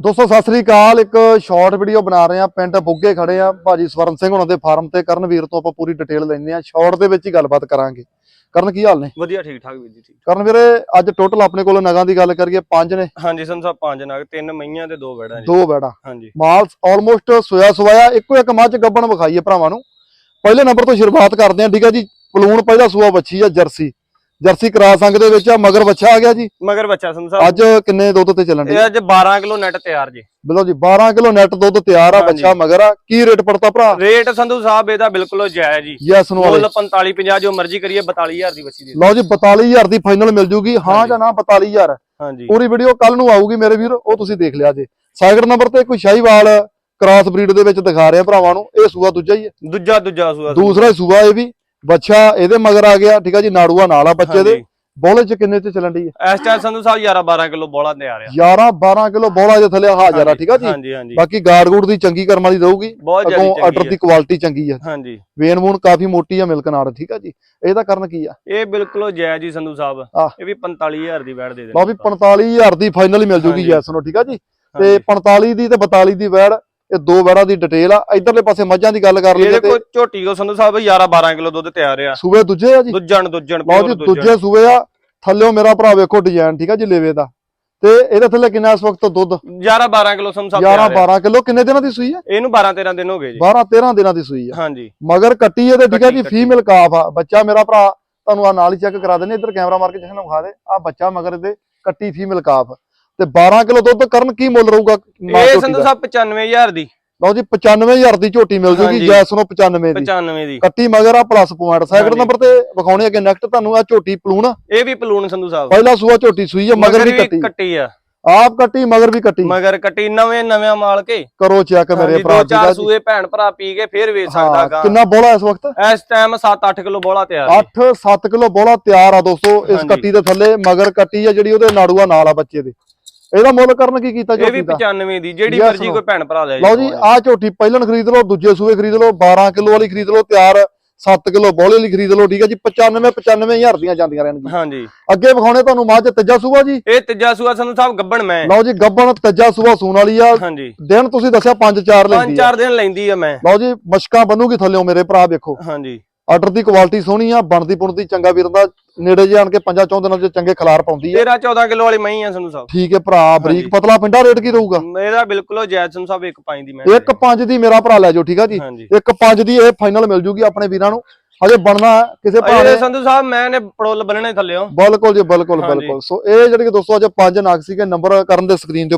ਦੋਸਤੋ ਸਤਿ ਸ੍ਰੀ ਅਕਾਲ। ਇੱਕ short video ਬਣਾ ਰਹੇ ਆ ਪਿੰਡ ਬੁੱਗੇ ਖੜੇ ਆ ਭਾਜੀ ਸਵਰਨ ਸਿੰਘ ਹੁਣਾਂ ਦੇ ਫਾਰਮ ਤੇ। ਕਰਨਵੀਰ ਤੋਂ ਆਪਾਂ ਪੂਰੀ ਡਿਟੇਲ ਲੈਂਦੇ ਆ ਸ਼ਾਰਟ ਦੇ ਵਿੱਚ ਹੀ ਗੱਲਬਾਤ ਕਰਾਂਗੇ। ਕਰਨ ਕੀ ਹਾਲ ਨੇ? ਵਧੀਆ ਠੀਕ ਠਾਕ ਵੀਰ ਜੀ ਠੀਕ। ਕਰਨ ਵੀਰੇ ਅੱਜ ਟੋਟਲ ਆਪਣੇ ਕੋਲ ਨਗਾਂ ਦੀ ਗੱਲ ਕਰੀਏ ਪੰਜ ਨੇ। ਹਾਂਜੀ ਸੰਤ ਸਾਹਿਬ ਪੰਜ ਨਗ ਤਿੰਨ ਮਈਆਂ ਤੇ ਦੋ ਵੜਾਂ ਜੀ। ਦੋ ਬੈੜਾ। ਹਾਂਜੀ। ਮਾਲ ਆਲਮੋਸਟ ਸੋਇਆ ਸਵਾਇਆ। ਇੱਕੋ ਇੱਕ ਮੱਝ ਗੱਬਣ ਵਿਖਾਈਏ ਭਰਾਵਾਂ ਨੂੰ। ਪਹਿਲੇ ਨੰਬਰ ਤੋਂ ਸ਼ੁਰੂਆਤ ਕਰਦੇ ਆ ਠੀਕ ਆ ਜੀ ਪਲੂਣ ਪਹਿਲਾ ਸੂਆ ਬੱਚੀ ਆ ਜਰਸੀ। ਜਰਸੀ ਕਰਾਸ ਅੰਗ ਦੇ ਵਿੱਚ ਆ ਮਗਰ ਬੱਚਾ ਆ ਗਿਆ ਜੀ। ਮਗਰ ਬੱਚਾ ਸਾਹਿਬ। ਅੱਜ ਕਿੰਨੇ ਦੁੱਧ ਤੇ ਚੱਲਣ ਦੀ ਇਹ ਅੱਜ 12 ਕਿਲੋ ਨੈਟ ਤਿਆਰ ਜੀ। ਬਿਲੋ ਜੀ 12 ਕਿਲੋ ਨੈਟ ਦੁੱਧ ਤਿਆਰ ਆ। ਬੱਚਾ ਮਗਰ ਆ। ਕੀ ਰੇਟ ਪੜਤਾ ਭਰਾ? ਰੇਟ ਸੰਧੂ ਸਾਹਿਬ ਇਹਦਾ ਬਿਲਕੁਲ ਜਾਇਜ਼ ਜੀ। ਯੈਸ ਨੂੰ ਮੁੱਲ 45 50 ਜੋ ਮਰਜ਼ੀ ਕਰੀਏ 42000 ਦੀ ਬੱਚੀ ਦੇ ਲਓ ਜੀ 42000 ਦੀ ਫਾਈਨਲ ਮਿਲ ਜੂਗੀ। ਹਾਂ। ਜਾਂ ਨਾ 42000 ਹਾਂਜੀ। ਪੂਰੀ ਵੀਡੀਓ ਕੱਲ ਨੂੰ ਆਊਗੀ ਮੇਰੇ ਵੀਰ ਉਹ ਤੁਸੀਂ ਦੇਖ ਲਿਆ ਜੇ। ਸਾਈਡ ਨੰਬਰ ਤੇ ਕੋਈ ਸ਼ਾਹੀਵਾਲ ਕ੍ਰਾਸ ਬਰੀਡ ਦੇ ਵਿੱਚ ਦਿਖਾ ਰਿਹਾ ਭਰਾਵਾਂ ਨੂੰ। ਇਹ ਸੂਆ ਦੂਜਾ ਹੀ ਹੈ। ਦੂਜਾ ਦੂਜਾ ਸੂਆ। ਦੂਸਰਾ ਸੂਆ ਇਹ ਵੀ। ਬੱਚਾ ਇਹਦੇ ਮਗਰ ਆ ਗਿਆ ਠੀਕ ਆ ਜੀ ਨਾੜੂਆ ਨਾਲ ਆ ਬੱਚੇ ਦੇ। ਬੋਲੇ ਚ ਕਿੰਨੇ ਤੇ ਚੱਲਣ ਦੀ ਹੈ ਇਸ ਟਾਈਮ ਸੰਧੂ ਸਾਹਿਬ 11 12 ਕਿਲੋ ਬੋਲਾ ਤਿਆਰ ਆ 11 12 ਕਿਲੋ ਬੋਲਾ ਜੇ ਥੱਲੇ ਹਾਜ਼ਰ ਆ ਠੀਕ ਆ ਜੀ? ਬਾਕੀ ਗਾਰਡ ਗੂੜ ਦੀ ਚੰਗੀ ਕਰਮ ਵਾਲੀ ਰਹੂਗੀ ਅੱਗੋਂ ਆਰਡਰ ਦੀ ਕੁਆਲਿਟੀ ਚੰਗੀ ਆ। ਹਾਂਜੀ। ਵੇਨ ਵੂਨ ਕਾਫੀ ਮੋਟੀ ਆ ਮਿਲਕ ਨਾੜ ਠੀਕ ਆ ਜੀ? ਇਹਦਾ ਕਾਰਨ ਕੀ ਆ? ਇਹ ਬਿਲਕੁਲ ਜਾਇਜ਼ ਜੀ ਸੰਧੂ ਸਾਹਿਬ। ਇਹ ਵੀ 45000 ਦੀ ਵੈਟ ਦੇ ਦੇ ਲਓ ਵੀ 45000 ਦੀ ਫਾਈਨਲ ਮਿਲ ਜੂਗੀ ਹਾਂਜੀ। ਯੈਸ ਨੂੰ ਠੀਕ ਆ ਜੀ? ਤੇ 45 ਦੀ ਤੇ 42 ਦੀ ਵੈੜ ਇਹ ਦੋ ਵੈੜਾਂ ਦੀ ਡਿਟੇਲ ਆ ਇਧਰਲੇ ਪਾਸੇ ਮੱਝਾਂ ਦੀ ਗੱਲ ਕਰ ਲਈਏ ਇਹਦੇ ਤੇ ਕੋਲ ਝੋਟੀ ਕੋ ਸੰਧੂ ਸਾਹਿਬ 11 12 ਕਿਲੋ ਦੁੱਧ ਤਿਆਰ ਆ। ਸੂਬੇ ਦੂਜੇ ਆ ਜੀ? ਦੁੱਜਣ ਦੁੱਜਣ ਲਓ ਜੀ ਦੂਜੇ ਸੂਬੇ ਆ ਥੱਲਿਓ ਮੇਰਾ ਭਰਾ ਵੇਖੋ ਡਿਜ਼ਾਈਨ ਠੀਕ ਆ ਜੀ ਲੇਵੇ ਦਾ। ਤੇ ਇਹਦੇ ਥੱਲੇ ਕਿੰਨਾ ਇਸ ਵਕਤ ਦੁੱਧ? 11 12 ਕਿਲੋ ਸੰਧੂ ਸਾਹਿਬ 11 ਤਿਆਰ ਆ। 12 ਕਿਲੋ ਕਿੰਨੇ ਦਿਨਾਂ ਦੀ ਸੂਈ ਆ? ਇਹਨੂੰ 12 13 ਦਿਨ ਹੋ ਗਏ ਜੀ। 12 13 ਦਿਨਾਂ ਦੀ ਸੂਈ ਆ। ਹਾਂਜੀ। ਮਗਰ ਕੱਟੀ ਇਹਦੇ ਠੀਕ ਆ ਜੀ। ਫੀਮੇਲ ਕਾਫ ਆ। ਬੱਚਾ ਮੇਰਾ ਭਰਾ ਤੁਹਾਨੂੰ ਆ ਨਾਲ ਹੀ ਚੈੱਕ ਕਰਾ ਦਿੰਦੇ ਇੱਧਰ ਕੈਮਰਾ ਮਾਰ ਕੇ ਜਸ਼ਨ ਵਿਖਾ ਦੇ। ਆ ਬੱਚਾ ਮਗਰ ਇਹਦੇ ਕੱਟੀ ਫੀਮੇਲ ਕਾਫ ਤੇ 12 ਕਿਲੋ ਦੁੱਧ ਕਰਨ ਕੀ ਮੁੱਲ ਰਹੂਗਾ ਮਾਂ ਇਹ ਝੋਟੀ ਸੰਧੂ ਦਾ? ਸਾਹਿਬ 95000 ਦੀ। ਲਓ ਜੀ 95000 ਦੀ ਝੋਟੀ ਮਿਲ ਜੂਗੀ ਹਾਂਜੀ। ਜੈਸ ਨੂੰ 95 ਦੀ। 95 ਦੀ। ਕੱਟੀ ਮਗਰ ਆ ਪਲੱਸ ਪੁਆਇੰਟ ਸੈਕਿੰਡ ਹਾਂਜੀ। ਨੰਬਰ ਤੇ ਵਿਖਾਉਣੇ ਅੱਗੇ ਨੈਕਸਟ ਤੁਹਾਨੂੰ ਆ ਝੋਟੀ ਪਲੂਣ। ਇਹ ਵੀ ਪਲੂਣ ਸੰਧੂ ਸਾਹਿਬ। ਪਹਿਲਾ ਸੂਆ ਝੋਟੀ ਸੂਈ ਆ ਮਗਰ ਵੀ ਕੱਟੀ। ਕੱਟੀ ਆ। ਆਪ ਕੱਟੀ ਮਗਰ ਵੀ ਕੱਟੀ। ਮਗਰ ਕੱਟੀ ਨਵੇਂ ਨਵੇਂ ਮਾਲ ਕੇ। ਕਰੋ ਚੈੱਕ ਮੇਰੇ ਹਾਂਜੀ, ਭਰਾ ਦੋ ਜੀ ਦਾ ਚਾਰ ਜੀ। ਸੂਏ ਭੈਣ ਭਰਾ ਪੀ ਕੇ ਫੇਰ ਵੇਚ ਸਕਦਾ ਹਾਂ, ਗਾ। ਕਿੰਨਾ ਬੋਲਾ ਇਸ ਵਕਤ? ਇਸ ਟਾਈਮ 7-8 ਕਿਲੋ ਬੋਲਾ ਤਿਆਰ 8 7 ਕਿਲੋ ਬੋਲਾ ਤਿਆਰ ਆ ਦੋਸਤੋ ਇਸ ਹਾਂਜੀ। ਕੱਟੀ ਦੇ ਥੱਲੇ ਮਗਰ ਕੱਟੀ ਆ ਜਿਹੜੀ ਉਹਦੇ ਨਾੜੂਆ ਨਾਲ ਆ ਬੱਚੇ ਦੇ। ਇਹਦਾ ਮੁੱਲ ਕਰਨ ਕੀ ਕੀਤਾ ਇਹ ਝੋਟੀ ਵੀ ਦਾ? 95 ਦੀ ਜਿਹੜੀ Yes, ਮਰਜ਼ੀ no. ਕੋਈ ਭੈਣ ਭਰਾ ਲੈ ਲਓ ਜੀ ਆ ਝੋਟੀ ਪਹਿਲਣ ਖਰੀਦ ਲਓ ਦੂਜੇ ਸੂਏ ਖਰੀਦ ਲਓ 12 ਕਿਲੋ ਵਾਲੀ ਖਰੀਦ ਲਓ ਤਿਆਰ 7 ਕਿਲੋ ਬੋਲੇ ਲਈ ਖਰੀਦ ਲਓ ਠੀਕ ਹੈ ਜੀ 95 95000 ਦੀਆਂ ਜਾਂਦੀਆਂ ਰਹਿਣਗੀਆਂ। ਹਾਂਜੀ। ਅੱਗੇ ਵਿਖਾਉਣੇ ਤੁਹਾਨੂੰ ਮੱਝ ਤੀਜਾ ਸੂਆ ਜੀ? ਇਹ ਤੀਜਾ ਸੂਆ ਸੰਧੂ ਸਾਹਿਬ ਗੱਬਣ ਮੈਂ। ਲਓ ਜੀ ਗੱਬਣ ਤੀਜਾ ਸੂਆ ਸੂਣ ਵਾਲੀ ਆ। ਹਾਂਜੀ। ਦਿਨ ਤੁਸੀਂ ਦੱਸਿਆ 5-4 ਲੈਂਦੀ ਪੰਜ ਆ। ਚਾਰ ਦਿਨ ਲੈਂਦੀ ਆ ਮੈਂ। ਲਓ ਜੀ ਮਸ਼ਕਾਂ ਬਣੂਗੀ ਥੱਲਿਓ ਮੇਰੇ ਭਰਾ ਵੇਖੋ। ਹਾਂਜੀ। ਆਰਡਰ ਦੀ ਕੁਆਲਿਟੀ ਸੋਹਣੀ ਆ ਬਣਦੀ ਪੁਣਦੀ ਚੰਗਾ ਵੀਰ ਦਾ ਨੇੜੇ ਜੇ ਆਣ ਕੇ ਪੰਜਾਂ ਚੌਂ ਦਿਨਾਂ ਚ ਚੰਗੇ ਖਿਲਾਰ ਪਾਉਂਦੀ ਆ। 13 14 ਕਿਲੋ ਵਾਲੀ ਮਹੀਂ ਆ ਸੰਧੂ ਸਾਹਿਬ। ਠੀਕ ਹੈ ਭਰਾ ਬਰੀਕ। ਪਤਲਾ ਪਿੰਡਾ ਰੇਟ ਕੀ ਰਹੂਗਾ? ਇਹਦਾ ਬਿਲਕੁਲ ਜਾਇਜ਼ ਸੰਧੂ ਸਾਹਿਬ ਇੱਕ ਪੰਜ ਦੀ ਮੈਂ ਇੱਕ ਪੰਜ ਦੀ ਮੇਰਾ ਭਰਾ ਲੈ ਜਾਓ ਠੀਕ ਆ ਜੀ? ਇੱਕ ਪੰਜ ਦੀ ਇਹ ਫਾਈਨਲ ਮਿਲ ਜੂਗੀ ਆਪਣੇ ਵੀਰਾਂ ਨੂੰ। ਹਜੇ ਬਣਨਾ ਕਿਸੇ ਅਜੇ ਨੇ ਸੰਧੂ ਸਾਹਿਬ ਮੈਂ ਨੇ ਪੜੋਲ ਬੰਨਣੇ ਥੱਲਿਓ ਬਿਲਕੁਲ ਜੀ ਬਿਲਕੁਲ। ਬਿਲਕੁਲ। ਸੋ ਇਹ ਜਿਹੜੇ ਦੋਸਤੋ ਅੱਜ ਪੰਜ ਨਾਗ ਸੀਗੇ ਨੰਬਰ ਕਰਨ ਦੇ ਸਕਰੀਨ ਦੇ